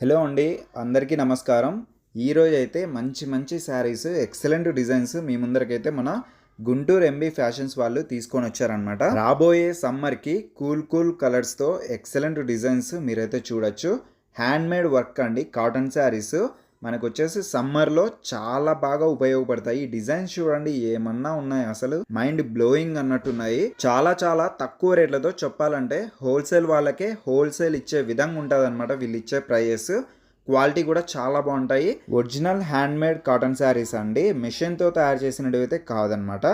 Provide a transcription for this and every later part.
Hello అండి అందరికీ నమస్కారం. ఈరోజు అయితే మంచి మంచి శారీస్ ఎక్సలెంట్ డిజైన్స్ మీ ముందరకైతే మన గుంటూరు ఎంబీ ఫ్యాషన్స్ వాళ్ళు తీసుకొని వచ్చారనమాట రాబోయే సమ్మర్కి కూల్ కూల్ కలర్స్తో ఎక్సలెంట్ డిజైన్స్ మీరైతే చూడొచ్చు. హ్యాండ్ మేడ్ వర్క్ అండి కాటన్ శారీస్. మనకు వచ్చేసి సమ్మర్లో చాలా బాగా ఉపయోగపడతాయి. ఈ డిజైన్స్ చూడండి ఏమన్నా ఉన్నాయి అసలు? మైండ్ బ్లోయింగ్ అన్నట్టున్నాయి. చాలా చాలా తక్కువ రేట్లతో చెప్పాలంటే హోల్సేల్ వాళ్ళకే హోల్సేల్ ఇచ్చే విధంగా ఉంటుంది వీళ్ళు ఇచ్చే ప్రైజెస్. క్వాలిటీ కూడా చాలా బాగుంటాయి. Original hand made cotton saris అండి. మిషన్తో తయారు చేసినవి అయితే కాదనమాట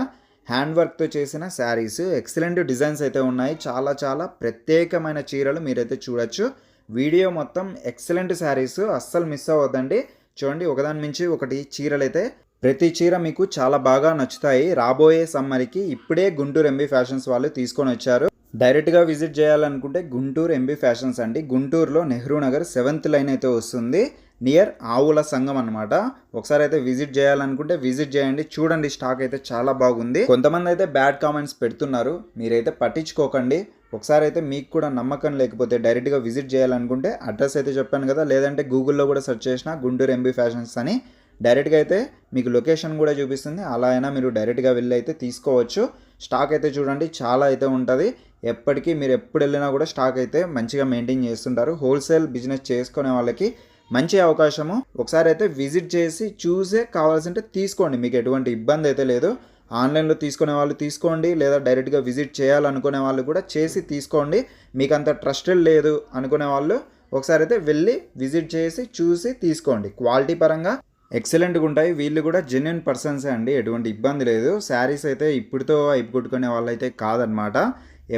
హ్యాండ్ వర్క్తో చేసిన శారీస్. ఎక్సలెంట్ డిజైన్స్ అయితే ఉన్నాయి. చాలా చాలా ప్రత్యేకమైన చీరలు మీరైతే చూడొచ్చు. వీడియో మొత్తం ఎక్సలెంట్ శారీస్ అస్సలు మిస్ అవ్వద్దండి. చూడండి ఒకదాని మించి ఒకటి చీరలు అయితే ప్రతి చీర మీకు చాలా బాగా నచ్చుతాయి. రాబోయే సమ్మర్కి ఇప్పుడే గుంటూరు ఎంబీ ఫ్యాషన్స్ వాళ్ళు తీసుకొని వచ్చారు. డైరెక్ట్గా విజిట్ చేయాలనుకుంటే గుంటూరు ఎంబీ ఫ్యాషన్స్ అండి. గుంటూరులో నెహ్రూ నగర్ సెవెంత్ లైన్ అయితే వస్తుంది. నియర్ ఆవుల సంఘం అనమాట ఒకసారి అయితే విజిట్ చేయాలనుకుంటే విజిట్ చేయండి. చూడండి స్టాక్ అయితే చాలా బాగుంది. కొంతమంది అయితే బ్యాడ్ కామెంట్స్ పెడుతున్నారు. మీరైతే పట్టించుకోకండి. ఒకసారి అయితే మీకు కూడా నమ్మకం లేకపోతే డైరెక్ట్గా విజిట్ చేయాలనుకుంటే అడ్రస్ అయితే చెప్పాను కదా లేదంటే గూగుల్లో కూడా సెర్చ్ చేసిన గుంటూరు ఎంబీ ఫ్యాషన్స్ అని. డైరెక్ట్గా అయితే మీకు లొకేషన్ కూడా చూపిస్తుంది. అలా అయినా మీరు డైరెక్ట్గా వెళ్ళి అయితే తీసుకోవచ్చు. స్టాక్ అయితే చూడండి చాలా అయితే ఉంటుంది. ఎప్పటికీ మీరు ఎప్పుడు వెళ్ళినా కూడా స్టాక్ అయితే మంచిగా మెయింటైన్ చేస్తుంటారు. హోల్సేల్ బిజినెస్ చేసుకునే వాళ్ళకి మంచి అవకాశము. ఒకసారి అయితే విజిట్ చేసి చూసే కావాల్సింటే తీసుకోండి. మీకు ఎటువంటి ఇబ్బంది అయితే లేదు. ఆన్లైన్లో తీసుకునే వాళ్ళు తీసుకోండి లేదా డైరెక్ట్గా విజిట్ చేయాలనుకునే వాళ్ళు కూడా చేసి తీసుకోండి. మీకు అంత ట్రస్టెడ్ లేదు అనుకునే వాళ్ళు ఒకసారి అయితే వెళ్ళి విజిట్ చేసి చూసి తీసుకోండి. క్వాలిటీ పరంగా ఎక్సలెంట్గా ఉంటాయి. వీళ్ళు కూడా జెన్యున్ పర్సన్సే అండి. ఎటువంటి ఇబ్బంది లేదు. శారీస్ అయితే ఇప్పుడుతో అయిపోగొట్టుకునే వాళ్ళు అయితే కాదనమాట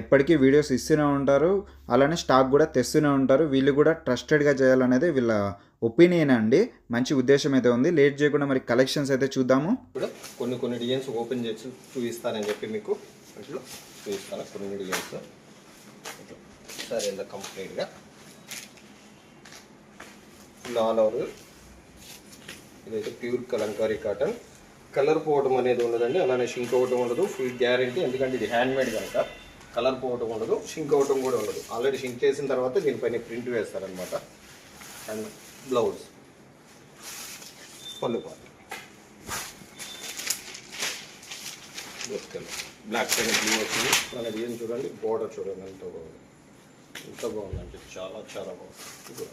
ఎప్పటికీ వీడియోస్ ఇస్తూనే ఉంటారు. అలానే స్టాక్ కూడా తెస్తూనే ఉంటారు. వీళ్ళు కూడా ట్రస్టెడ్గా చేయాలనేది వీళ్ళ ఒపీనియన్ అండి. మంచి ఉద్దేశం అయితే ఉంది. లేట్ చేయకుండా మరి కలెక్షన్స్ అయితే చూద్దాము. ఇప్పుడు కొన్ని కొన్ని డిజైన్స్ ఓపెన్ చేసి చూపిస్తానని చెప్పి మీకు ఇట్లా చూపిస్తాను. కొన్ని డిజైన్స్ సరే ఇలా కంప్లీట్గా ఆల్ ఓవర్ ఇదైతే ప్యూర్ కలంకారీ కాటన్ కలర్ పోవడం అనేది ఉండదండి. అలానే షింక్ అవ్వటం ఉండదు. ఫుల్ గ్యారంటీ ఎందుకంటే ఇది హ్యాండ్ మేడ్ కనుక కలర్ పోవటం ఉండదు. షింక్ అవ్వటం కూడా ఉండదు. ఆల్రెడీ షింక్ చేసిన తర్వాత దీనిపైన ప్రింట్ వేస్తారనమాట అండ్ బ్లౌజ్. పళ్ళు పాటు. బ్లాక్ పైన బ్లూ వచ్చింది. మన డిజైన్ చూడండి? బోర్డర్ చూడండి. ఎంత బాగుంది. ఎంత బాగుందంటే చాలా చాలా బాగుంది.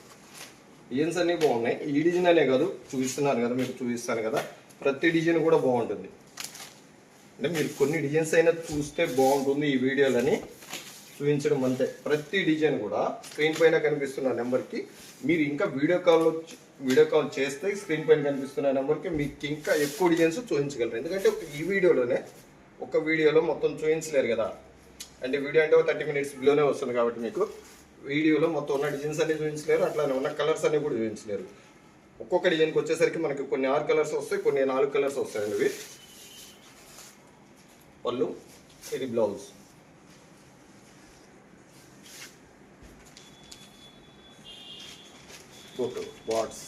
డిజైన్స్ అన్నీ బాగున్నాయి. ఈ డిజైన్ అనే కాదు చూపిస్తున్నాను కదా మీకు చూపిస్తాను కదా. ప్రతి డిజైన్ కూడా బాగుంటుంది. అంటే మీరు కొన్ని డిజైన్స్ అయినా చూస్తే బాగుంటుంది ఈ వీడియోలని. చూపించడం అంతే. ప్రతి డిజైన్ కూడా స్క్రీన్ పైన కనిపిస్తున్న నెంబర్కి మీరు ఇంకా వీడియో కాల్ వీడియో కాల్ చేస్తే స్క్రీన్ పైన కనిపిస్తున్న నెంబర్కి మీకు ఇంకా ఎక్కువ డిజైన్స్ చూపించగలరు. ఎందుకంటే ఈ వీడియోలోనే ఒక వీడియోలో మొత్తం చూపించలేరు కదా. అంటే వీడియో అంటే ఒక థర్టీ మినిట్స్ బిలోనే వస్తుంది కాబట్టి మీకు వీడియోలో మొత్తం ఉన్న డిజైన్స్ అన్ని చూపించలేరు అట్లానే ఉన్న కలర్స్ అన్ని కూడా చూపించలేరు. ఒక్కొక్క డిజైన్కి వచ్చేసరికి మనకి కొన్ని ఆరు కలర్స్ వస్తాయి కొన్ని నాలుగు కలర్స్ వస్తాయండి ఇవి. పళ్ళు ఇది బ్లౌజ్. ఫోటో వాట్స్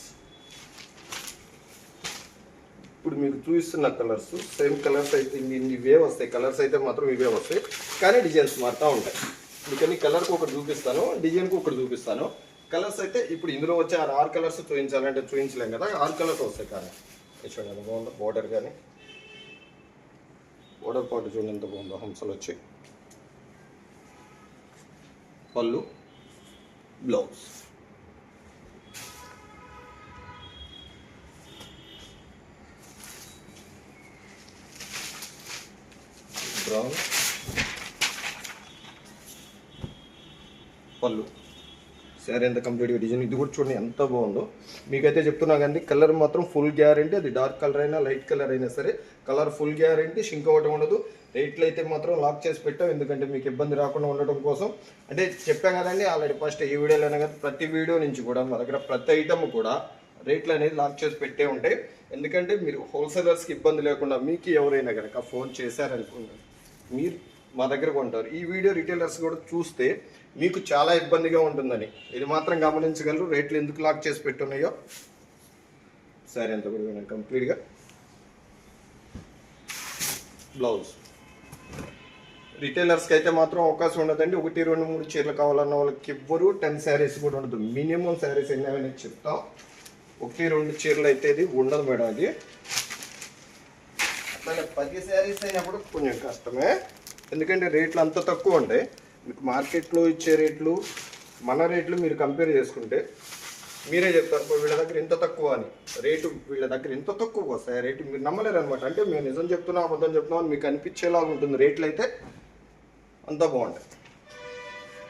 ఇప్పుడు మీకు చూపిస్తున్న కలర్స్ సేమ్ కలర్స్ అయితే ఇన్ని ఇవే వస్తాయి. కలర్స్ అయితే మాత్రం ఇవే వస్తాయి. కానీ డిజైన్స్ మారుతూ ఉంటాయి. ఇప్పుడు కలర్కు కలర్కి ఒకటి చూపిస్తాను. డిజైన్కి ఒకటి చూపిస్తాను. కలర్స్ అయితే ఇప్పుడు ఇందులో వచ్చే ఆరు ఆరు కలర్స్ చూపించాలంటే చూపించలేం కదా. ఆరు కలర్స్ వస్తాయి కానీ. చూడండి ఎంత బాగుందో. బోర్డర్ కానీ. బోర్డర్ పాటు చూడండి ఎంత బాగుందో. హంసలు వచ్చి పళ్ళు. బ్లౌజ్ పళ్ళు. సరే ఎంత కంప్లీట్గా డిజైన్ ఇది కూడా చూడండి ఎంత బాగుందో. మీకైతే చెప్తున్నా కానీ కలర్ మాత్రం ఫుల్ గ్యారంటీ అది డార్క్ కలర్ అయినా లైట్ కలర్ అయినా సరే కలర్ ఫుల్ గ్యారంటీ షింక్ అవ్వటం ఉండదు. రేట్లు అయితే మాత్రం లాక్ చేసి పెట్టాం. ఎందుకంటే మీకు ఇబ్బంది రాకుండా ఉండటం కోసం. అంటే చెప్పాం కదండి ఆల్రెడీ ఫస్ట్ ఈ వీడియోలోనే కానీ ప్రతి వీడియో నుంచి కూడా మా దగ్గర ప్రతి ఐటమ్ కూడా రేట్లు అనేది లాక్ చేసి పెట్టే ఉంటాయి. ఎందుకంటే మీరు హోల్సేలర్స్కి ఇబ్బంది లేకుండా మీకు ఎవరైనా కనుక ఫోన్ చేశారనుకోండి మీరు మా దగ్గర కొంటారు. ఈ వీడియో రిటైలర్స్ కూడా చూస్తే మీకు చాలా ఇబ్బందిగా ఉంటుందని. ఇది మాత్రం గమనించగలరు. రేట్లు ఎందుకు లాక్ చేసి పెట్టున్నాయో. సరే ఎంత కూడా కంప్లీట్గా బ్లౌజ్ రిటైలర్స్కి అయితే మాత్రం అవకాశం ఉండదండి. ఒకటి రెండు మూడు చీరలు కావాలన్న వాళ్ళకి ఎవ్వరు టెన్ శారీస్ కూడా ఉండదు. మినిమం శారీస్ ఎన్నవని చెప్తాం. ఒకటి రెండు చీరలు అయితే ఇది ఉండదు మేడం అది అట్లా పది శారీస్ అయినప్పుడు కొంచెం కష్టమే. ఎందుకంటే రేట్లు అంత తక్కువ ఉంటాయి మీకు మార్కెట్లో ఇచ్చే రేట్లు మన రేట్లు మీరు కంపేర్ చేసుకుంటే మీరే చెప్తారు వీళ్ళ దగ్గర ఇంత తక్కువ అని. రేటు వీళ్ళ దగ్గర ఇంత తక్కువ వస్తాయి? రేటు మీరు నమ్మలేరు అనమాట అంటే మేము నిజం చెప్తున్నాం అబద్ధం చెప్తున్నాం అని మీకు అనిపించేలాగా ఉంటుంది. రేట్లు అయితే అంతా బాగుంటాయి.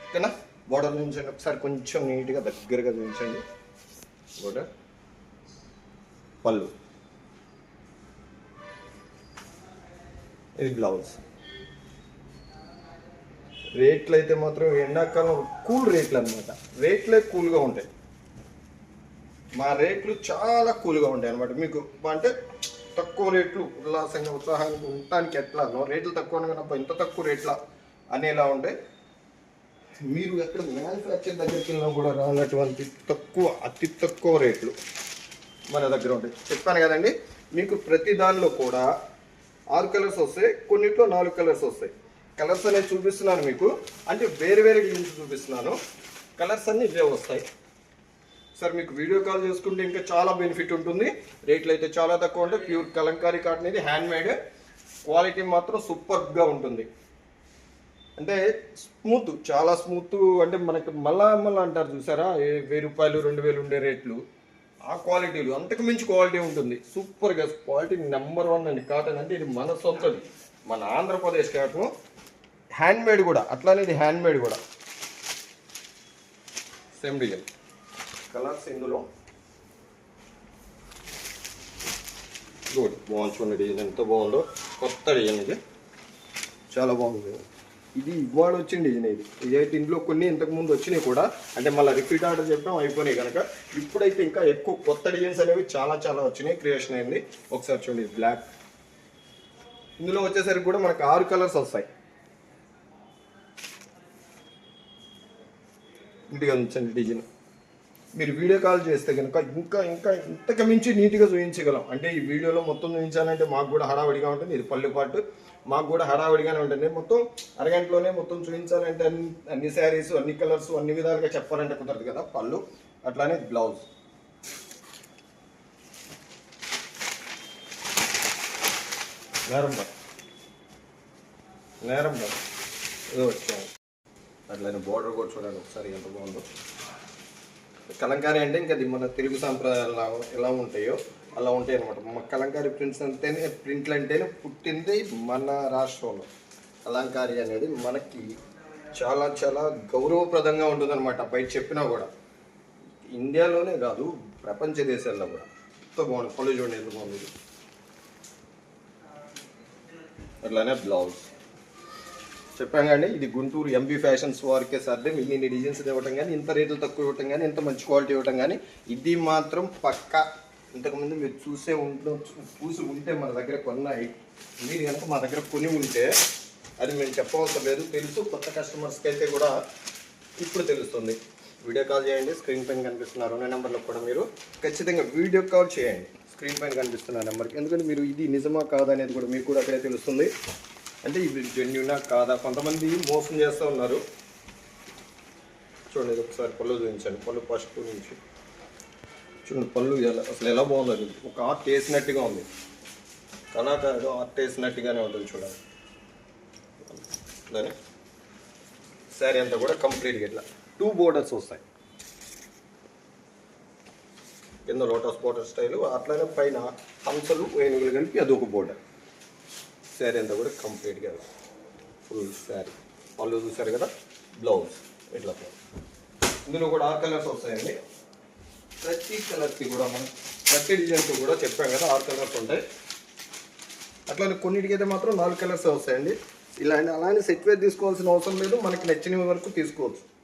ఓకేనా? బోర్డర్ చూపించండి ఒకసారి కొంచెం నీట్గా దగ్గరగా చూపించండి. బోర్డర్ పళ్ళు. ఇది బ్లౌజ్ రేట్లు అయితే మాత్రం ఎండాకాలం కూల్ రేట్లు అనమాట రేట్లే కూల్గా ఉంటాయి. మా రేట్లు చాలా కూల్గా ఉంటాయి అనమాట మీకు అంటే తక్కువ రేట్లు ఉల్లాసంగా ఉత్సాహానికి ఉండటానికి ఎట్లానో రేట్లు తక్కువ అనగా ఇంత తక్కువ రేట్ల అనేలా ఉంటాయి. మీరు ఎక్కడ మ్యానుఫ్యాక్చర్ దగ్గరికి వెళ్ళినా కూడా రానటువంటి తక్కువ అతి తక్కువ రేట్లు మన దగ్గర ఉంటాయి. చెప్పాను కదండి మీకు ప్రతి దానిలో కూడా ఆరు కలర్స్ వస్తాయి కొన్నిట్లో నాలుగు కలర్స్ వస్తాయి. కలర్స్ అనేది చూపిస్తున్నాను మీకు. అంటే వేరే వేరే డిజైన్స్ చూపిస్తున్నాను. కలర్స్ అన్నీ ఇవే వస్తాయి. సార్ మీకు వీడియో కాల్ చేసుకుంటే ఇంకా చాలా బెనిఫిట్ ఉంటుంది. రేట్లు అయితే చాలా తక్కువ ఉంటాయి. ప్యూర్ కలంకారీ కాటన్ ఇది హ్యాండ్ మేడ్ క్వాలిటీ మాత్రం సూపర్గా ఉంటుంది. అంటే స్మూత్ చాలా స్మూత్ అంటే మనకి మళ్ళా మళ్ళా అంటారు చూసారా? ఏ వెయ్యి రూపాయలు రెండు వేలు ఉండే రేట్లు. ఆ క్వాలిటీలు అంతకు మించి క్వాలిటీ ఉంటుంది. సూపర్గా క్వాలిటీ నెంబర్ వన్ అండి కాటన్ అంటే ఇది మన సొంతది. మన ఆంధ్రప్రదేశ్ కాటన్. హ్యాండ్ మేడ్ కూడా అట్లానే ఇది హ్యాండ్ మేడ్ కూడా. సేమ్ డిజైన్ కలర్స్ ఇందులో. గుడ్ బాగుంది చూడండి డిజైన్ ఎంత బాగుందో కొత్త డిజైన్ ఇది. చాలా బాగుంది. ఇది ఇవాళ వచ్చిన డిజైన్ ఇది. ఇదైతే ఇందులో కొన్ని ఇంతకు ముందు వచ్చినాయి కూడా. అంటే మళ్ళీ రిపీట్ ఆర్డర్ చెప్పడం అయిపోయినాయి కనుక. ఇప్పుడైతే ఇంకా ఎక్కువ కొత్త డిజైన్స్ అనేవి చాలా చాలా వచ్చినాయి. క్రియేషన్ అయింది. ఒకసారి చూడండి బ్లాక్ ఇందులో వచ్చేసరికి కూడా మనకు ఆరు కలర్స్ వస్తాయి. నీట్గా ఉంచండి డిజైన్. మీరు వీడియో కాల్ చేస్తే కనుక ఇంకా ఇంకా ఇంతకు మించి నీట్గా చూపించగలం అంటే ఈ వీడియోలో మొత్తం చూపించాలంటే మాకు కూడా హడావిడిగా ఉంటుంది. ఇది పళ్ళు పాటు. మాకు కూడా హడావిడిగానే ఉంటుంది. మొత్తం అరగంటలోనే మొత్తం చూపించాలంటే అన్ని అన్ని శారీస్ అన్ని కలర్స్ అన్ని విధాలుగా చెప్పాలంటే కుదరదు కదా. పళ్ళు అట్లానే బ్లౌజ్. నేరం నేరం బా వచ్చాము అట్లనే బోర్డర్ కూడా చూడండి ఒకసారి ఎంత బాగుందో. కలంకారీ అంటే ఇంకా అది మన తెలుగు సాంప్రదాయాలు ఎలా ఉంటాయో అలా ఉంటాయి అనమాట మన కలంకారీ ప్రింట్స్ అంటేనే ప్రింట్లు అంటేనే పుట్టింది మన రాష్ట్రంలో. కలంకారీ అనేది మనకి చాలా చాలా గౌరవప్రదంగా ఉంటుందన్నమాట. బయట చెప్పినా కూడా. ఇండియాలోనే కాదు ప్రపంచ దేశాల్లో కూడా. ఎంతో బాగుంది పళ్ళు చూడండి ఎంత బాగుంది. అట్లానే బ్లౌజ్ చెప్పాం కానీ ఇది గుంటూరు ఎంబీ ఫ్యాషన్స్ వారికే సర్దే ఇన్ని డిజైన్స్ ఇవ్వటం కానీ ఇంత రేట్లు తక్కువ ఇవ్వటం కానీ ఇంత మంచి క్వాలిటీ ఇవ్వటం కానీ ఇది మాత్రం పక్క. ఇంతకుముందు మీరు చూసే ఉంటు చూసి ఉంటే మన దగ్గర కొన్నాయి. మీరు కనుక మా దగ్గర కొని ఉంటే అది మేము చెప్పవలసిన లేదు. తెలుసు కొత్త కస్టమర్స్కి అయితే కూడా ఇప్పుడు తెలుస్తుంది. వీడియో కాల్ చేయండి స్క్రీన్ పైన కనిపిస్తున్న రెండు నెంబర్లో కూడా మీరు ఖచ్చితంగా వీడియో కాల్ చేయండి. స్క్రీన్ పైన కనిపిస్తున్న నెంబర్కి. ఎందుకంటే మీరు ఇది నిజమా కాదనేది కూడా మీకు కూడా అక్కడే తెలుస్తుంది. అంటే ఇది జెన్యునా కాదా? కొంతమంది మోసం చేస్తూ ఉన్నారు. చూడండి ఇది ఒకసారి పళ్ళు చూపించండి. పళ్ళు ఫస్ట్ నుంచి. చూడండి పళ్ళు ఎలా అసలు ఎలా బాగుంది ఒక ఆర్ట్ వేసినట్టుగా ఉంది. కళాకారుడు ఆర్ట్ వేసినట్టుగానే ఉంటుంది చూడండి. దాని శారీ అంతా కూడా కంప్లీట్గా ఇట్లా. టూ బోర్డర్స్ వస్తాయి. కింద లోటస్ బోర్డర్ స్టైల్ అట్లానే పైన హంసలు ఏనుగులు కలిపి అదొక బోర్డర్ శారీ అంతా కూడా కంప్లీట్గా ఫుల్ శారీ. పళ్ళు చూసారు కదా? బ్లౌజ్. ఇట్లా ఇందులో కూడా ఆరు కలర్స్ వస్తాయండి. ప్రతి కలర్కి కూడా మనం ప్రతి డిజైన్కి కూడా చెప్పాం కదా ఆరు కలర్స్ ఉంటాయి. అట్లానే కొన్నిటికైతే మాత్రం నాలుగు కలర్స్ వస్తాయండి. ఇలా అలానే సెట్ వేర్ తీసుకోవాల్సిన అవసరం లేదు. మనకి నచ్చినవి వరకు తీసుకోవచ్చు.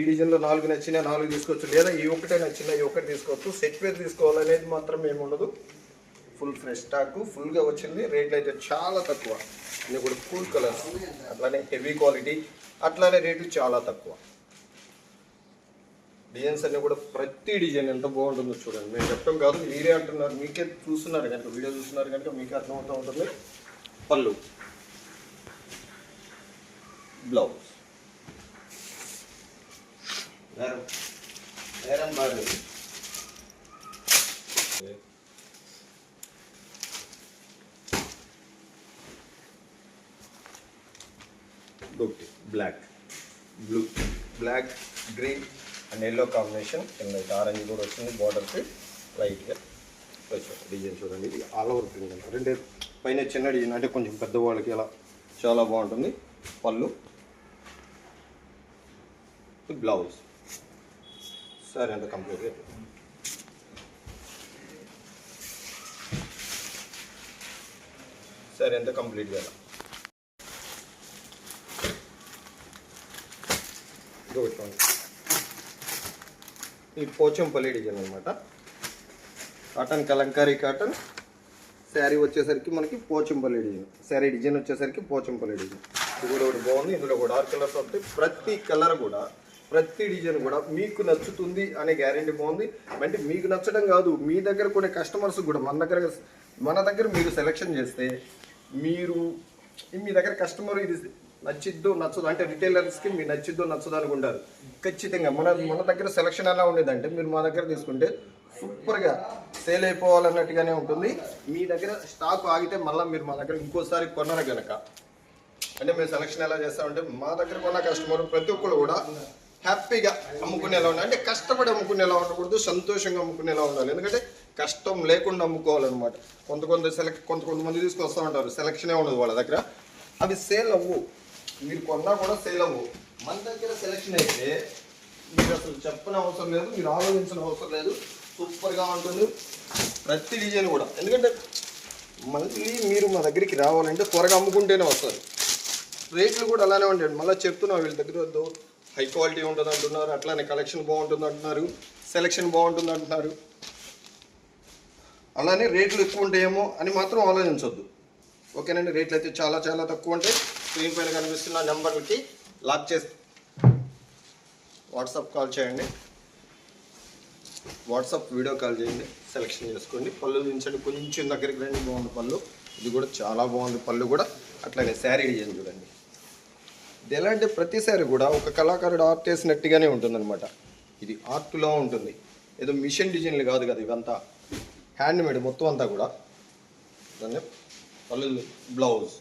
ఈ డిజైన్లో నాలుగు నచ్చినా నాలుగు తీసుకోవచ్చు. లేదా ఈ ఒకటే నచ్చినా ఈ ఒకటి తీసుకోవచ్చు. సెట్ వేర్ తీసుకోవాలనేది మాత్రం ఏమి ఉండదు ఫుల్ ఫ్రెష్ స్టాక్. ఫుల్గా వచ్చింది. రేట్లు అయితే చాలా తక్కువ. ఇది కూడా కూల్ కలర్స్. అట్లానే హెవీ క్వాలిటీ. అట్లానే రేటు చాలా తక్కువ. డిజైన్స్ అన్ని కూడా ప్రతి డిజైన్ ఎంత బాగుంటుందో చూడండి. మేము చెప్పడం కాదు మీరే అంటున్నారు. మీకే చూస్తున్నారు కనుక వీడియో చూస్తున్నారు కనుక మీకే అర్థమవుతూ ఉంటుంది. పళ్ళు. బ్లౌజ్. నేరం బాగా ఒకటి black blue black green and yellow combination కింద ఆరెంజ్ కూడా వచ్చింది బార్డర్కి లైట్గా వచ్చాడు డిజైన్ చూడండి ఇది ఆల్ ఓవర్ ప్రింట్ అంటారు అంటే పైన చిన్న డిజైన్ అంటే కొంచెం పెద్దవాళ్ళకి అలా చాలా బాగుంటుంది. పళ్ళు. బ్లౌజ్ సరే అంత కంప్లీట్గా సరే ఎంత కంప్లీట్గా ఇంకొకటి ఈ పోచంపల్లి డిజైన్ అనమాట కాటన్ కలంకారీ కాటన్. శారీ వచ్చేసరికి మనకి పోచంపల్లి డిజైన్. శారీ డిజైన్ వచ్చేసరికి పోచంపల్లి డిజైన్. ఇది కూడా ఒకటి బాగుంది ఇందులో కూడా డార్క్ కలర్స్ వస్తాయి. ప్రతి కలర్ కూడా ప్రతి డిజైన్ కూడా మీకు నచ్చుతుంది అనే గ్యారెంటీ బాగుంది. అంటే మీకు నచ్చడం కాదు మీ దగ్గర కొన్ని కస్టమర్స్ కూడా మన దగ్గర మన దగ్గర మీరు సెలెక్షన్ చేస్తే మీరు మీ దగ్గర కస్టమర్ ఇది నచ్చిద్దో నచ్చదు అంటే రిటైలర్స్కి మీరు నచ్చిద్దో నచ్చదు అనుకుంటారు ఖచ్చితంగా మన మన దగ్గర సెలక్షన్ ఎలా ఉండేదంటే మీరు మా దగ్గర తీసుకుంటే సూపర్గా సేల్ అయిపోవాలన్నట్టుగానే ఉంటుంది. మీ దగ్గర స్టాక్ ఆగితే మళ్ళీ మీరు మా దగ్గర ఇంకోసారి కొన్నారు కనుక అంటే మేము సెలక్షన్ ఎలా చేస్తామంటే మా దగ్గర కొన్న కస్టమర్ ప్రతి ఒక్కరు కూడా హ్యాపీగా అమ్ముకునేలా ఉండాలి. అంటే కష్టపడి అమ్ముకునేలా ఉండకూడదు సంతోషంగా అమ్ముకునేలా ఉండాలి. ఎందుకంటే కష్టం లేకుండా అమ్ముకోవాలన్నమాట. కొంత కొంత సెలెక్ట్ కొంత కొంతమంది తీసుకొస్తూ ఉంటారు. సెలక్షనే ఉండదు వాళ్ళ దగ్గర. అవి సేల్ అవ్వు. మీరు కొన్నా కూడా సేల్ అవ్వు. మన దగ్గర సెలెక్షన్ అయితే మీరు అసలు చెప్పని అవసరం లేదు మీరు ఆలోచించిన అవసరం లేదు. సూపర్గా ఉంటుంది. ప్రతి డిజైన్ కూడా. ఎందుకంటే మళ్ళీ మీరు మా దగ్గరికి రావాలంటే త్వరగా అమ్ముకుంటేనే వస్తారు రేట్లు కూడా అలానే ఉంటాయి మళ్ళీ చెప్తున్నాం వీళ్ళ దగ్గర వద్దు. హై క్వాలిటీ ఉంటుంది అంటున్నారు. అట్లానే కలెక్షన్ బాగుంటుంది అంటున్నారు. సెలెక్షన్ బాగుంటుంది అంటున్నారు. అలానే రేట్లు ఎక్కువ ఉంటాయేమో అని మాత్రం ఆలోచించవద్దు ఓకేనండి? రేట్లు అయితే చాలా చాలా తక్కువ ఉంటాయి. స్క్రీన్ పైన కనిపిస్తున్న నెంబర్కి లాక్ చేసి వాట్సాప్ కాల్ చేయండి. వాట్సాప్ వీడియో కాల్ చేయండి. సెలెక్షన్ చేసుకోండి. పళ్ళు దించండి. కొంచెం దగ్గరికి రండి. బాగుంది పళ్ళు. ఇది కూడా చాలా బాగుంది పళ్ళు కూడా. అట్లాగే శారీ డిజైన్ చూడండి. ఇది ఎలా అంటే ప్రతి శారీ కూడా ఒక కళాకారుడు ఆర్ట్ వేసినట్టుగానే ఉంటుందన్నమాట. ఇది ఆర్ట్లో ఉంటుంది. ఏదో మిషన్ డిజైన్లు కాదు కదా ఇవంతా. హ్యాండ్ మేడ్ మొత్తం అంతా కూడా. దాన్ని పళ్ళు బ్లౌజ్.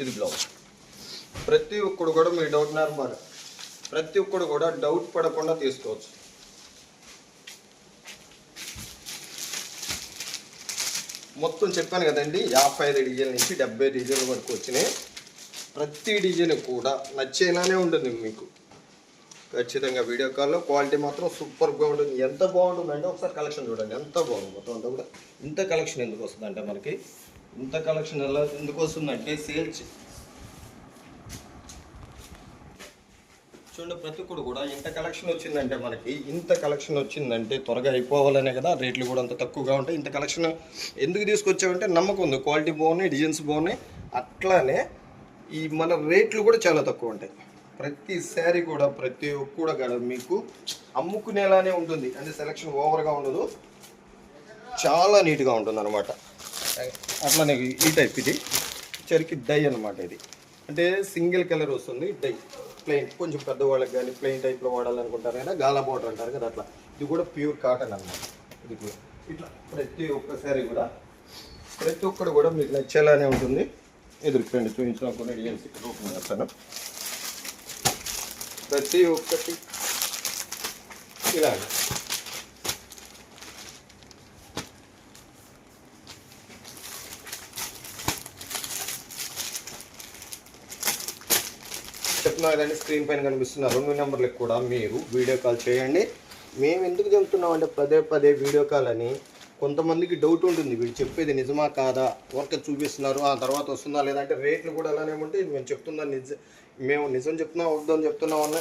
ఇది బ్లౌజ్ ప్రతి ఒక్కడు కూడా మీ డౌట్ నార్మల్ ప్రతి ఒక్కడు కూడా డౌట్ పడకుండా తీసుకోవచ్చు. మొత్తం చెప్పాను కదండి యాభై ఐదు డిజైన్ నుంచి డెబ్బై డిజైన్ వరకు వచ్చినాయి. ప్రతి డిజైన్ కూడా నచ్చేలానే ఉంటుంది మీకు. ఖచ్చితంగా వీడియో కాల్లో క్వాలిటీ మాత్రం సూపర్గా ఉంటుంది. ఎంత బాగుంటుందంటే ఒకసారి కలెక్షన్ చూడండి. ఎంత బాగుంది? మొత్తం అంతా కూడా ఇంత కలెక్షన్ ఎందుకు వస్తుందంటే మనకి ఇంత కలెక్షన్ ఎలా ఎందుకు వస్తుందంటే సేల్ చూడండి ప్రతి ఒక్కడు కూడా ఇంత కలెక్షన్ వచ్చిందంటే మనకి ఇంత కలెక్షన్ వచ్చిందంటే త్వరగా అయిపోవాలనే కదా రేట్లు కూడా అంత తక్కువగా ఉంటాయి. ఇంత కలెక్షన్ ఎందుకు తీసుకొచ్చామంటే నమ్మకం ఉంది. క్వాలిటీ బాగున్నాయి డిజైన్స్ బాగున్నాయి. అట్లానే ఈ మన రేట్లు కూడా చాలా తక్కువ ఉంటాయి. ప్రతి శారీ కూడా ప్రతి ఒక్క కూడా మీకు అమ్ముకునేలానే ఉంటుంది. అంటే సెలెక్షన్ ఓవర్గా ఉండదు. చాలా నీట్గా ఉంటుంది అనమాట అట్లా నీకు ఈ టైప్ ఇది. చెరికి డై అనమాట ఇది. అంటే సింగిల్ కలర్ వస్తుంది డై. ప్లెయిన్ కొంచెం పెద్దవాళ్ళకి కానీ ప్లెయిన్ టైప్లో వాడాలనుకుంటారు కదా గాలా బోటర్ అంటారు కదా అట్లా. ఇది కూడా ప్యూర్ కాటన్ అనమాట ఇది కూడా. ఇట్లా ప్రతి ఒక్కసారి కూడా ప్రతి ఒక్కరు కూడా మీకు నచ్చేలానే ఉంటుంది. ఎదురుకోండి చూపించిన కొన్ని డిజైన్స్ ఇక్కడ ఓపెన్ చేస్తాను. ప్రతి ఒక్కటి ఇలాగే. చెప్తున్నా స్క్రీన్ పైన కనిపిస్తున్న రెండు నెంబర్లకు కూడా మీరు వీడియో కాల్ చేయండి. మేము ఎందుకు చెప్తున్నాం అంటే పదే పదే వీడియో కాల్ అని కొంతమందికి డౌట్ ఉంటుంది. వీళ్ళు చెప్పేది నిజమా కాదా? వర్క్ చూపిస్తున్నారు. ఆ తర్వాత వస్తుందా లేదంటే రేట్లు కూడా అలానే ఉంటాయి. మేము చెప్తుందా నిజ మేము నిజం చెప్తున్నాం వద్దని చెప్తున్నాం అన్న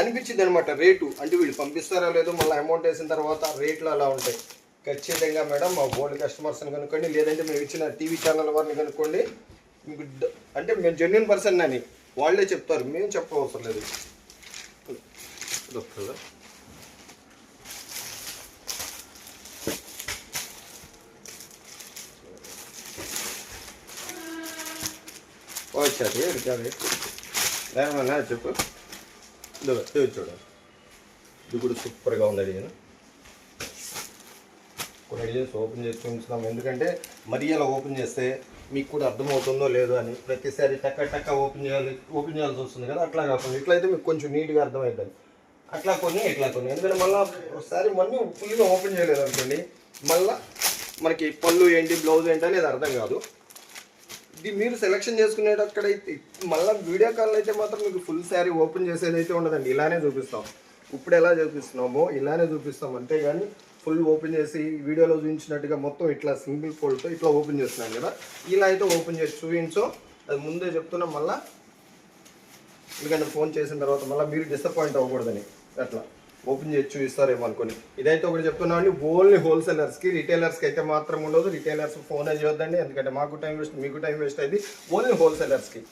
అనిపించింది అనమాట రేటు అంటే వీళ్ళు పంపిస్తారా లేదో మళ్ళీ అమౌంట్ వేసిన తర్వాత రేట్లు అలా ఉంటాయి. ఖచ్చితంగా మేడం మా ఓల్డ్ కస్టమర్స్ని కనుక్కోండి. లేదంటే మేము ఇచ్చిన టీవీ ఛానల్ వారిని కనుక్కోండి. మీకు అంటే మేము జెన్యున్ పర్సన్ అని. వాళ్ళే చెప్తారు మేము చెప్పవసరం లేదు. వస్తుందా? వచ్చాది ఏమన్నా చెప్పు. ఇది చూడు. ఇది కూడా సూపర్గా ఉంది డిజైన్ కొన్ని ఓపెన్ చేసి చూపిస్తున్నాం ఎందుకంటే మరీ అలా ఓపెన్ చేస్తే మీకు కూడా అర్థమవుతుందో లేదో అని ప్రతిసారి టక్క టక్క ఓపెన్ చేయాలి ఓపెన్ చేయాల్సి వస్తుంది కదా అట్లా కాకుండా ఇట్లయితే మీకు కొంచెం నీట్గా అర్థమవుతుంది. అట్లా కొన్ని ఇట్లా కొన్ని. ఎందుకంటే మళ్ళీ ఒకసారి మళ్ళీ ఫుల్గా ఓపెన్ చేయలేదు అనుకోండి మళ్ళీ మనకి పళ్ళు ఏంటి బ్లౌజ్ ఏంటి అనేది అర్థం కాదు. ఇది మీరు సెలెక్షన్ చేసుకునేటక్కడైతే మళ్ళీ వీడియో కాల్ అయితే మాత్రం మీకు ఫుల్ శారీ ఓపెన్ చేసేది అయితే ఉండదండి. ఇలానే చూపిస్తాం. ఇప్పుడు ఎలా చూపిస్తున్నామో ఇలానే చూపిస్తాం. అంతేగాని ఫుల్ ఓపెన్ చేసి వీడియోలో చూపించినట్టుగా మొత్తం ఇట్లా సింగిల్ ఫోల్డ్తో ఇట్లా ఓపెన్ చేస్తున్నాం కదా. ఇలా అయితే ఓపెన్ చేసి చూపించో. అది ముందే చెప్తున్నాం మళ్ళీ. ఎందుకంటే ఫోన్ చేసిన తర్వాత మళ్ళీ మీరు డిసప్పాయింట్ అవ్వకూడదని. అట్లా. ఓపెన్ చేసి చూపిస్తారేమో అనుకోని. ఇదైతే ఒకటి చెప్తున్నామండి ఓన్లీ హోల్సేలర్స్కి రిటైలర్స్కి అయితే మాత్రం ఉండదు. రిటైలర్స్ ఫోన్ చేయొద్దండి. ఎందుకంటే మాకు టైం వేస్ట్ మీకు టైం వేస్ట్ అయింది ఓన్లీ హోల్సేలర్స్కి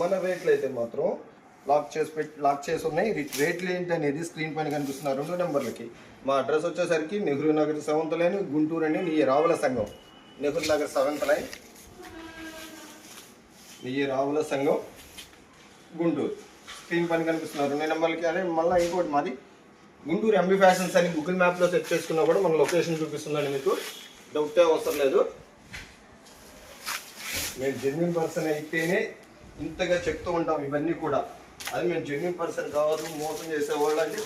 మన రేట్లు అయితే మాత్రం లాక్ చేసి పెట్టి లాక్ చేసి ఉన్నాయి. రేట్లు ఏంటి అనేది స్క్రీన్ పైన కనిపిస్తున్న రెండు నెంబర్లకి. మా అడ్రస్ వచ్చేసరికి నెహ్రూ నగర్ సెవెంత్ లైన్ గుంటూరు అండి నీ రావుల సంఘం. నెహ్రూ నగర్ సెవెంత్ లైన్ నీ రావుల సంఘం గుంటూరు. స్క్రీన్ పైన కనిపిస్తున్న రెండు నెంబర్లకి అదే మళ్ళీ ఇంకోటి మాది. గుంటూరు ఎంబీ ఫ్యాషన్స్ అని గూగుల్ మ్యాప్లో సెట్ చేసుకున్నా కూడా మన లొకేషన్ చూపిస్తుందండి మీకు. డౌటే అవసరం లేదు. మేము జెన్యున్ పర్సన్ అయితేనే ఇంతగా చెప్తూ ఉంటాం ఇవన్నీ కూడా. అది మేము జెన్యున్ పర్సన్ కావద్దు మోసం చేసేవాళ్ళు అంటే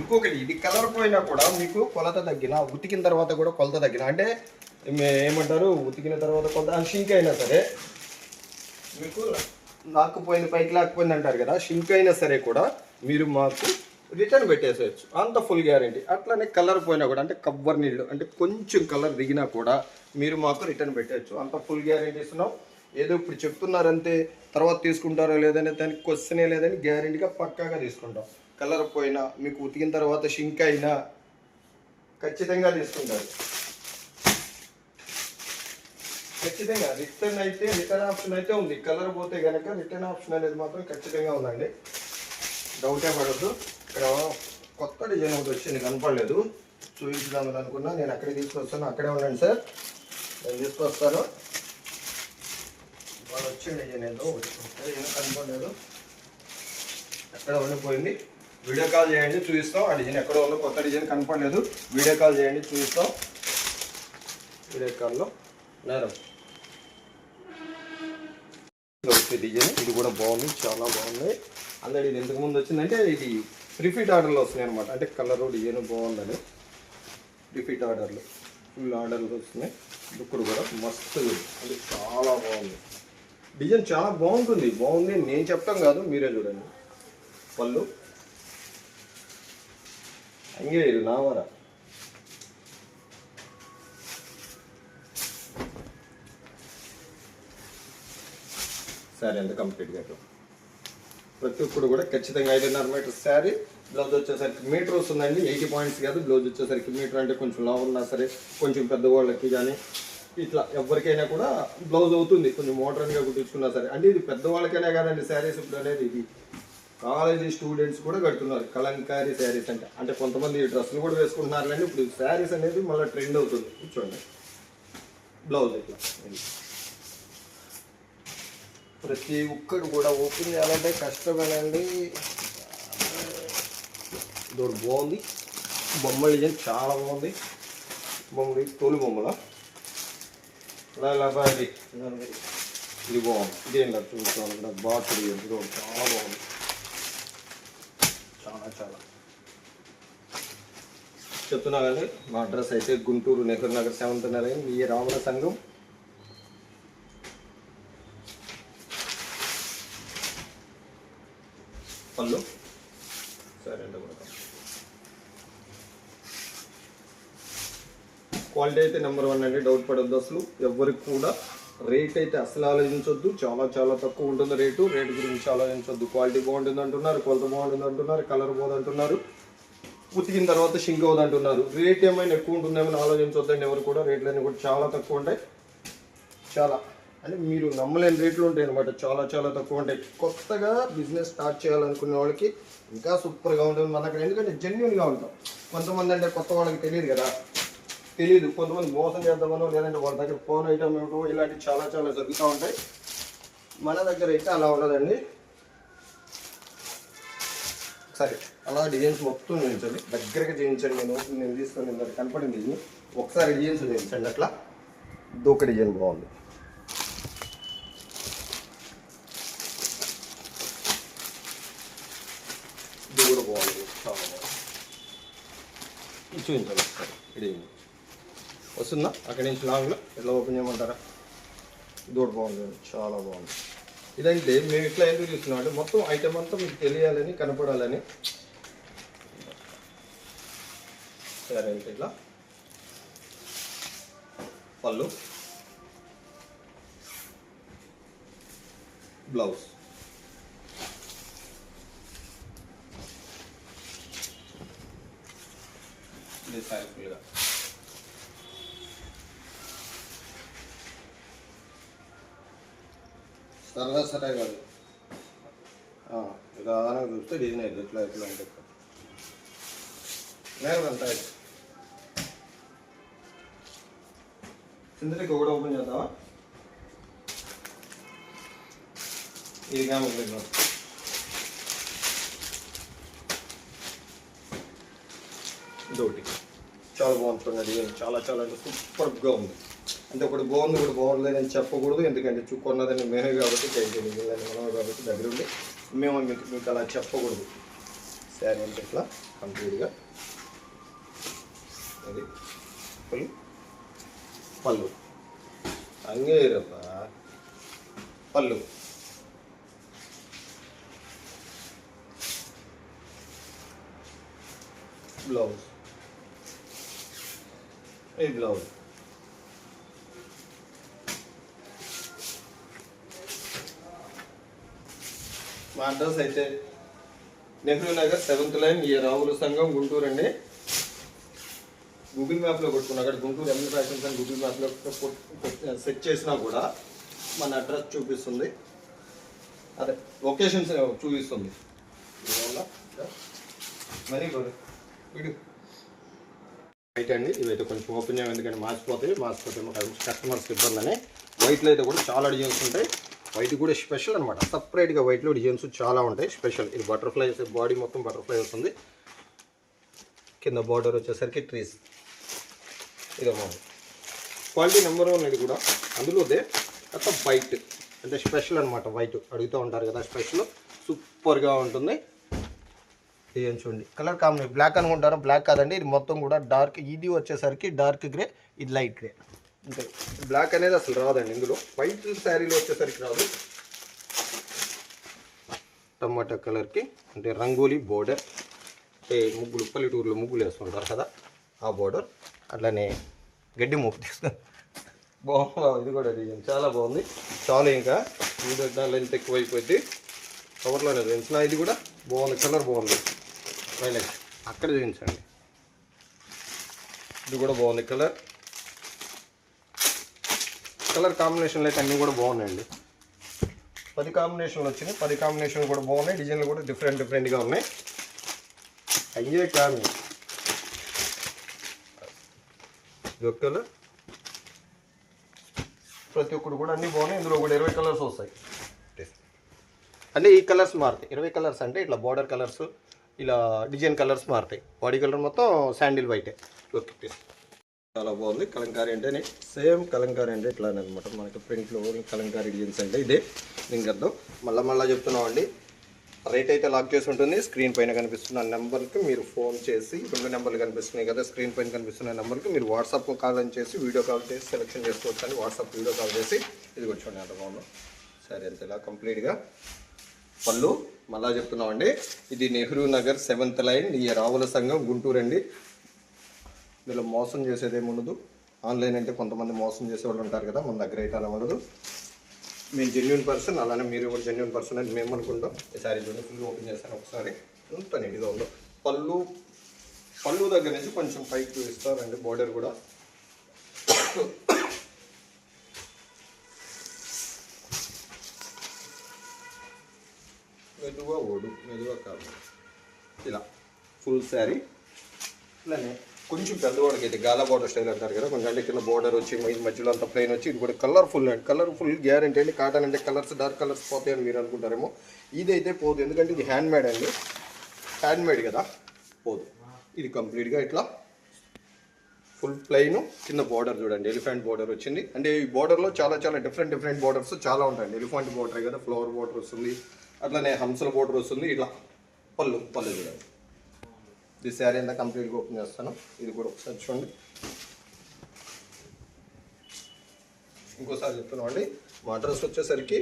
ఇంకొకటి ఇది కలర్ పోయినా కూడా మీకు కొలత తగ్గిన ఉతికిన తర్వాత కూడా కొలత తగ్గిన అంటే ఏమంటారు ఉతికిన తర్వాత కొలత షింక్ అయినా సరే మీకు లాక్కుపోయింది పైకి లాక్కుపోయింది అంటారు కదా షింక్ అయినా సరే కూడా మీరు మాకు రిటర్న్ పెట్టేసేయచ్చు. అంత ఫుల్ గ్యారంటీ అట్లనే కలర్ పోయినా కూడా అంటే కవ్వర్ నీళ్ళు అంటే కొంచెం కలర్ దిగినా కూడా మీరు మాకు రిటర్న్ పెట్టేయచ్చు. అంత ఫుల్ గ్యారంటీ ఇస్తున్నాం. ఏదో ఇప్పుడు చెప్తున్నారంతే తర్వాత తీసుకుంటారో లేదని దానికి క్వశ్చనే లేదని గ్యారంటీగా పక్కాగా తీసుకుంటాం. కలర్ పోయినా మీకు ఉతికిన తర్వాత షింక్ అయినా ఖచ్చితంగా తీసుకుంటారు. ఖచ్చితంగా రిటర్న్ అయితే రిటర్న్ ఆప్షన్ అయితే ఉంది. కలర్ పోతే కనుక రిటర్న్ ఆప్షన్ అనేది మాత్రం ఖచ్చితంగా ఉందండి. డౌటే పడద్దు. ఇక్కడ కొత్త డిజైన్ ఒకటి వచ్చింది కనపడలేదు. చూపించుదామని అనుకున్నా నేను అక్కడే తీసుకొస్తాను. అక్కడే ఉండండి సార్. నేను తీసుకొస్తాను. వాళ్ళు వచ్చిండే డిజైన్ ఏదో కనుక్కోలేదు. ఎక్కడ ఉండిపోయింది? వీడియో కాల్ చేయండి చూపిస్తాం. ఆ డిజైన్ ఎక్కడ ఉందో కొత్త డిజైన్ కనపడలేదు వీడియో కాల్ చేయండి చూపిస్తాం. వీడియో కాల్లో నేరం. వచ్చే డిజైన్. ఇది కూడా బాగుంది చాలా బాగుంది. ఆల్రెడీ ఇది ఇంతకు ముందు వచ్చిందంటే ఇది రిపీట్ ఆర్డర్లో వస్తున్నాయి అనమాట అంటే కలరు డిజైన్ బాగుందని. రిపీట్ ఆర్డర్లు. ఫుల్ ఆర్డర్లు వస్తున్నాయి. ఇప్పుడు కూడా మస్తు. అంటే చాలా బాగుంది. డిజైన్ చాలా బాగుంటుంది. బాగుంది. నేను చెప్తాం కాదు మీరే చూడండి. పళ్ళు. అంగే ఇది నావరా. శారీ అంతా కంప్లీట్గా ప్రతి ఒక్కడు కూడా ఖచ్చితంగా ఐదున్నర మీటర్ శారీ. బ్లౌజ్ వచ్చేసరికి మీటర్ వస్తుందండి. ఎయిటీ పాయింట్స్ కాదు. బ్లౌజ్ వచ్చేసరికి మీటర్ అంటే కొంచెం లావు ఉన్నా సరే కొంచెం పెద్దవాళ్ళకి కానీ ఇట్లా ఎవరికైనా కూడా బ్లౌజ్ అవుతుంది. కొంచెం మోడర్న్గా కుట్టించుకున్నా సరే. అంటే ఇది పెద్దవాళ్ళకైనా కాదండి శారీస్ ఇప్పుడు అనేది ఇది. కాలేజీ స్టూడెంట్స్ కూడా కడుతున్నారు. కలంకారీ శారీస్ అంటే. అంటే కొంతమంది డ్రెస్సులు కూడా వేసుకుంటున్నారు కానీ ఇప్పుడు శారీస్ అనేది మళ్ళీ ట్రెండ్ అవుతుంది. కూర్చోండి. బ్లౌజ్ ఇట్లా. ప్రతి ఒక్కరు కూడా ఓపెన్ చేయాలంటే కష్టమేనండి. ఇది బాగుంది. బొమ్మ డిజైన్ చాలా బాగుంది. బొమ్మ తోలు బొమ్మల. ఇలా ఇది బాగుంది ఇదేం లేదు చూస్తాను ఇక్కడ బాగా ఇది చాలా బాగుంది. చాలా చాలా. చెప్తున్నా కానీ మా అడ్రస్ అయితే గుంటూరు నెహ్రూ నగర్ సెవెంత్ నగర్ మీ రావణ సంఘం. పళ్ళు సరే అండి కూడా క్వాలిటీ అయితే నెంబర్ వన్ అండి డౌట్ పడద్దు అసలు. ఎవరికి కూడా రేట్ అయితే అసలు ఆలోచించొద్దు. చాలా చాలా తక్కువ ఉంటుంది రేటు. రేటు గురించి ఆలోచించొద్దు. క్వాలిటీ బాగుంటుంది అంటున్నారు కొలత బాగుంటుంది అంటున్నారు కలర్ బాగుంది అంటున్నారు. ఉతికిన తర్వాత షింక్ అవుతుంది అంటున్నారు. రేట్ ఏమైనా ఎక్కువ ఉంటుందేమో ఆలోచించొద్దండి ఎవరు కూడా. రేట్లన్నీ కూడా చాలా తక్కువ ఉంటాయి. చాలా. అంటే మీరు నమ్మలేని రేట్లు ఉంటాయి అనమాట చాలా చాలా తక్కువ ఉంటాయి. కొత్తగా బిజినెస్ స్టార్ట్ చేయాలనుకునే వాళ్ళకి ఇంకా సూపర్గా ఉంటుంది మన దగ్గర ఎందుకంటే జెన్యున్గా ఉంటాం. కొంతమంది అంటే కొత్త వాళ్ళకి తెలియదు కదా. తెలియదు కొంతమంది మోసం చేద్దామనో లేదంటే వాళ్ళ దగ్గర ఫోన్ ఐటమ్ ఇవ్వడం ఇలాంటివి చాలా చాలా జరుగుతూ ఉంటాయి. మన దగ్గర అయితే అలా ఉండదండి. సరే అలా డిజైన్స్ మొత్తం చేయించండి. దగ్గరగా చేయించండి. నేను నేను తీసుకొని కనపడింది ఒకసారి డిజైన్స్ చేయించండి అట్లా. దూక డిజైన్ బాగుంది. దూర బాగుంది. చాలా బాగుంది. చూపించండి ఒకసారి. ఇది వస్తుందా? అక్కడి నుంచి లాంగ్లో. ఎట్లా ఓపెన్ చేయమంటారా? ఇది కూడా బాగుంది. చాలా బాగుంది. ఇదంటే మేము ఇట్లా ఎందుకు చూస్తున్నాం అంటే మొత్తం ఐటమ్ అంతా మీకు తెలియాలని కనపడాలని. సరే ఇట్లా. పళ్ళు. బ్లౌజ్ ఇది సారీ ఫుల్గా సరదా సరే కాదు. నిదానంగా చూస్తే డిజైన్ అయింది ఇట్లా ఇట్లా అంటే. నేను అంత సిందరికి ఒకటి ఓపెన్ చేద్దామా? ఇది కానీ ఇదొకటి. చాలా బాగుంటుంది డిజైన్ చాలా చాలా అంటే సూపర్గా ఉంది. అంటే ఒకటి బాగుంది ఒకటి బాగుండలేదు అని చెప్పకూడదు ఎందుకంటే చుక్కున్నదని మేమే కాబట్టి చేయండి మనమే కాబట్టి దగ్గర ఉండి మేము మీకు మీకు అలా చెప్పకూడదు. శారీ అంటే ఇట్లా కంప్లీట్గా. అది ఫుల్ పళ్ళు. అంగేరప్ప పళ్ళు. బ్లౌజ్. ఇది బ్లౌజ్. మా అడ్రస్ అయితే నెహ్రూ నగర్ సెవెంత్ లైన్ ఈ రావుల సంఘం గుంటూరు అండి. గూగుల్ మ్యాప్లో కొట్టుకున్నా అక్కడ గుంటూరు ఎంఎల్ ఫ్యాషన్స్ అని గూగుల్ మ్యాప్లో సెట్ చేసినా కూడా మన అడ్రస్ చూపిస్తుంది. అదే లొకేషన్స్ చూపిస్తుంది. మరీ గుడ్ వీడు వైట్ అండి ఇవైతే కొంచెం ఓపెన్ చేయం ఎందుకంటే మార్చిపోతాయి మార్చిపోతే కస్టమర్స్ ఇబ్బంది అని. వైట్లో అయితే కూడా చాలా డిజైన్స్ ఉంటాయి. వైట్ కూడా స్పెషల్ అనమాట సపరేట్గా వైట్లో డిజైన్స్ చాలా ఉంటాయి. స్పెషల్. ఇది బటర్ఫ్లై బాడీ మొత్తం బటర్ఫ్లై వస్తుంది. కింద బార్డర్ వచ్చేసరికి ట్రీస్. ఇది క్వాలిటీ నెంబర్ వన్ ఇది కూడా. అందులోదే అత వైట్ అంటే స్పెషల్ అనమాట వైట్. అడుగుతూ ఉంటారు కదా స్పెషల్. సూపర్గా ఉంటుంది. డిజైన్ చూడండి. Colour combination. బ్లాక్ అనుకుంటారు? బ్లాక్ కాదండి. ఇది మొత్తం కూడా డార్క్. ఇది వచ్చేసరికి డార్క్ గ్రే. ఇది లైట్ గ్రే. అంటే బ్లాక్ అనేది అసలు రాదండి ఇందులో. వైట్ శారీలో వచ్చేసరికి రాదు. టమాటా కలర్కి అంటే రంగోలీ బోర్డర్ అంటే ముగ్గులు పల్లెటూరులో ముగ్గులు వేస్తుంటారు కదా ఆ బోర్డర్ అట్లానే గడ్డి ముప్పు తీసుకుని. బాగుంది ఇది కూడా డిజైన్ చాలా బాగుంది. చాలా ఇంకా ఇది లెంత్ ఎక్కువ అయిపోయింది కవర్లోనే చూపించిన ఇది కూడా బాగుంది కలర్ బాగుంది. వైలెట్ అక్కడ చూపించండి. ఇది కూడా బాగుంది కలర్ కలర్ కాంబినేషన్లు అయితే అన్నీ కూడా బాగున్నాయండి. పది కాంబినేషన్లు వచ్చినాయి. పది కాంబినేషన్లు కూడా బాగున్నాయి. డిజైన్లు కూడా డిఫరెంట్ డిఫరెంట్గా ఉన్నాయి. అయ్యే కాదు ఇది ఒక కలర్. ప్రతి ఒక్కరు కూడా అన్నీ బాగున్నాయి. ఇందులో కూడా ఇరవై కలర్స్ వస్తాయి. అంటే ఈ కలర్స్ మారుతాయి. ఇరవై కలర్స్ అంటే ఇట్లా బార్డర్ కలర్స్ ఇలా డిజైన్ కలర్స్ మారుతాయి. బాడీ కలర్ మొత్తం శాండిల్ వైటే. ఓకే చాలా బాగుంది. కలంకారీ అంటే సేమ్ కలంకారీ అంటే ఇట్లా అనమాట మనకి ప్రింట్లో కలంకారీ డిజైన్స్ అంటే ఇదే. దీనికి అర్థం. మళ్ళీ మళ్ళీ చెప్తున్నాం అండి రేట్ అయితే లాక్ చేసి ఉంటుంది. స్క్రీన్ పైన కనిపిస్తున్న నెంబర్కి మీరు ఫోన్ చేసి రెండు నెంబర్లు కనిపిస్తున్నాయి కదా స్క్రీన్ పైన కనిపిస్తున్న నెంబర్కి మీరు వాట్సాప్ కాల్ అని చేసి వీడియో కాల్ చేసి సెలెక్షన్ చేసుకోవచ్చు అని వాట్సాప్ వీడియో కాల్ చేసి ఇది కూర్చోండి అంత బాగుంది. సరే అంతే ఇలా కంప్లీట్గా పళ్ళు మళ్ళా చెప్తున్నామండి. ఇది నెహ్రూ నగర్ సెవెంత్ లైన్ ఈ రావుల సంఘం గుంటూరు అండి ఇందులో మోసం చేసేదేమి ఉండదు. ఆన్లైన్ అంటే కొంతమంది మోసం చేసేవాళ్ళు ఉంటారు కదా మన దగ్గర అయితే అలా ఉండదు. మేము జెన్యున్ పర్సన్ అలానే మీరు కూడా జెన్యున్ పర్సన్ అని మేము అనుకుంటాం. ఈసారి చూడండి ఫుల్ ఓపెన్ చేస్తాను ఒకసారి. ఎంత నీట్గా ఉందో. పళ్ళు పళ్ళు దగ్గర నుంచి కొంచెం పైకి ఇస్తారండి బోర్డర్ కూడా. మెదువా ఓడు మెదువా కాదు. ఇలా ఫుల్ శారీ ఇలానే. కొంచెం పెద్దవాడికి అయితే గాలా బార్డర్ స్టైల్ అంటారు కదా కొంచెం అంటే కింద బార్డర్ వచ్చి మధ్యలో అంత ప్లెయిన్ వచ్చి ఇది కూడా కలర్ఫుల్ అండి. కలర్ఫుల్ గ్యారంటీ అండి. కాటన్ అంటే కలర్స్ డార్క్ కలర్స్ పోతాయని మీరు అనుకుంటారేమో. ఇదైతే పోదు. ఎందుకంటే ఇది హ్యాండ్ మేడ్ అండి. హ్యాండ్ మేడ్ కదా. పోదు. ఇది కంప్లీట్గా ఇట్లా ఫుల్ ప్లెయిన్ కింద బార్డర్ చూడండి. ఎలిఫెంట్ బార్డర్ వచ్చింది. అంటే ఈ బార్డర్లో చాలా చాలా డిఫరెంట్ డిఫరెంట్ బార్డర్స్ చాలా ఉంటాయండి. ఎలిఫెంట్ బార్డర్ కదా ఫ్లవర్ బార్డర్ వస్తుంది. అట్లనే హంసల బార్డర్ వస్తుంది. ఇట్లా పళ్ళు పళ్ళు చూడండి. ఈ శారీ అంతా కంప్లీట్గా ఓపెన్ చేస్తాను. ఇది కూడా ఒకసారి చూడండి. ఇంకోసారి చెప్తున్నాం అండి. మా అడ్రస్ వచ్చేసరికి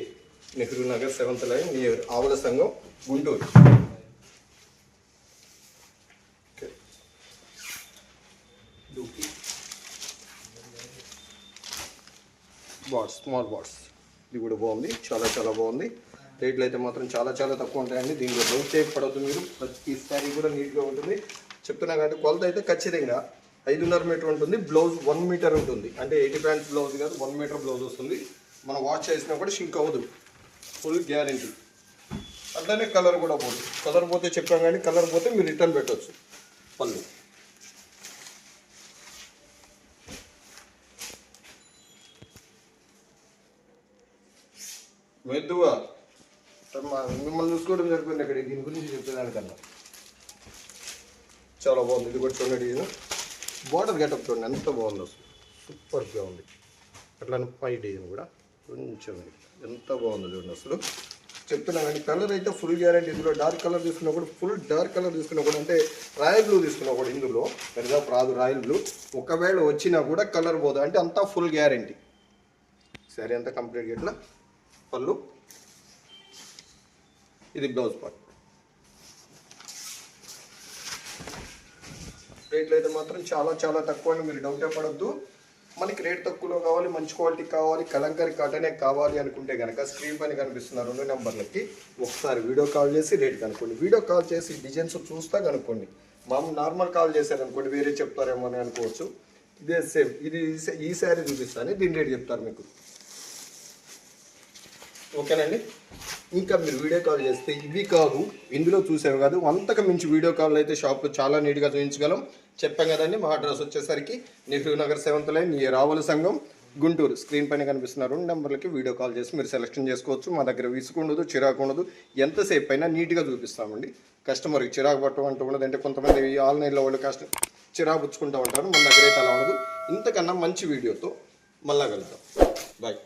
Nehru Nagar seventh line near ఆవుల సంఘం గుంటూరు. ఓకే బాట్స్ స్మాల్ బాట్స్ ఇది కూడా బాగుంది. చాలా చాలా బాగుంది. రేట్లు అయితే మాత్రం చాలా చాలా తక్కువ ఉంటాయండి. దీంట్లో డౌట్ చేయకపోవద్దు మీరు. ప్రతి శారీ కూడా నీట్గా ఉంటుంది. చెప్తున్నా కాబట్టి కొలత అయితే ఖచ్చితంగా ఐదున్నర మీటర్ ఉంటుంది. బ్లౌజ్ వన్ మీటర్ ఉంటుంది. అంటే ఎయిటీ ప్యాంట్స్ బ్లౌజ్ కాదు వన్ మీటర్ బ్లౌజ్ వస్తుంది. మనం వాష్ చేసినా కూడా షింక్ అవ్వదు. ఫుల్ గ్యారంటీ అట్లనే కలర్ కూడా పోదు. కలర్ పోతే చెప్పాం కానీ కలర్ పోతే మీరు రిటర్న్ పెట్టవచ్చు పళ్ళు. మెద్దువా మిమ్మల్ని చూసుకోవడం సరిపోయింది అక్కడ. దీని గురించి చెప్పేదానికన్నా చాలా బాగుంది. ఇది కూడా చూడండి ఇది. బార్డర్ గెటప్ చూడండి. ఎంత బాగుంది అసలు. సూపర్గా ఉంది. అట్లానే పై డిజైన్ కూడా కొంచెం ఎంత బాగుంది చూడండి అసలు. చెప్తున్నానండి కలర్ అయితే ఫుల్ గ్యారంటీ ఇందులో డార్క్ కలర్ తీసుకున్నా కూడా ఫుల్ డార్క్ కలర్ తీసుకున్నా కూడా అంటే రాయల్ బ్లూ తీసుకున్నా కూడా ఇందులో. పెద్దగా రాదు రాయల్ బ్లూ ఒకవేళ వచ్చినా కూడా కలర్ పోదు? అంటే అంతా ఫుల్ గ్యారంటీ సరే అంతా కంప్లీట్గా ఇట్లా పళ్ళు. ఇది బ్లౌజ్ పార్ట్. రేట్లు అయితే మాత్రం చాలా చాలా తక్కువ అని మీరు డౌటే పడద్దు. మనకి రేట్ తక్కువలో కావాలి మంచి క్వాలిటీ కావాలి కలంకరీ కాటనే కావాలి అనుకుంటే కనుక స్క్రీన్ పైన కనిపిస్తున్న రెండు నెంబర్లకి ఒకసారి వీడియో కాల్ చేసి రేట్ కనుక్కోండి. వీడియో కాల్ చేసి డిజైన్స్ చూస్తా కనుక్కోండి. మామూలు నార్మల్ కాల్ చేశారనుకోండి వేరే చెప్తారేమో అని అనుకోవచ్చు. ఇదే సేమ్ ఇది ఈ శారీ చూపిస్తాను దీని రేట్ చెప్తారు మీకు. ఓకేనండి? ఇంకా మీరు వీడియో కాల్ చేస్తే ఇవి కాదు ఇందులో చూసాము కాదు అంతకు మించి వీడియో కాల్ అయితే షాప్లో చాలా నీట్గా చూపించగలం. చెప్పాం కదండి మా అడ్రస్ వచ్చేసరికి నెహ్రూ నగర్ సెవెంత్ లైన్ ఈ రావుల సంఘం గుంటూరు. స్క్రీన్ పైన కనిపిస్తున్న రెండు నెంబర్లకి వీడియో కాల్ చేసి మీరు సెలెక్షన్ చేసుకోవచ్చు. మా దగ్గర విసుకుండదు చిరాకు ఉండదు. ఎంతసేపు అయినా నీట్గా చూపిస్తామండి. కస్టమర్కి చిరాకు పట్టడం అంటూ ఉండదు. అంటే కొంతమంది ఆన్లైన్లో వాళ్ళు కష్టం చిరాకు పుచ్చుకుంటూ ఉంటారు. మన దగ్గర అయితే అలా ఉండదు. ఇంతకన్నా మంచి వీడియోతో మళ్ళా కలుద్దాం. బాయ్.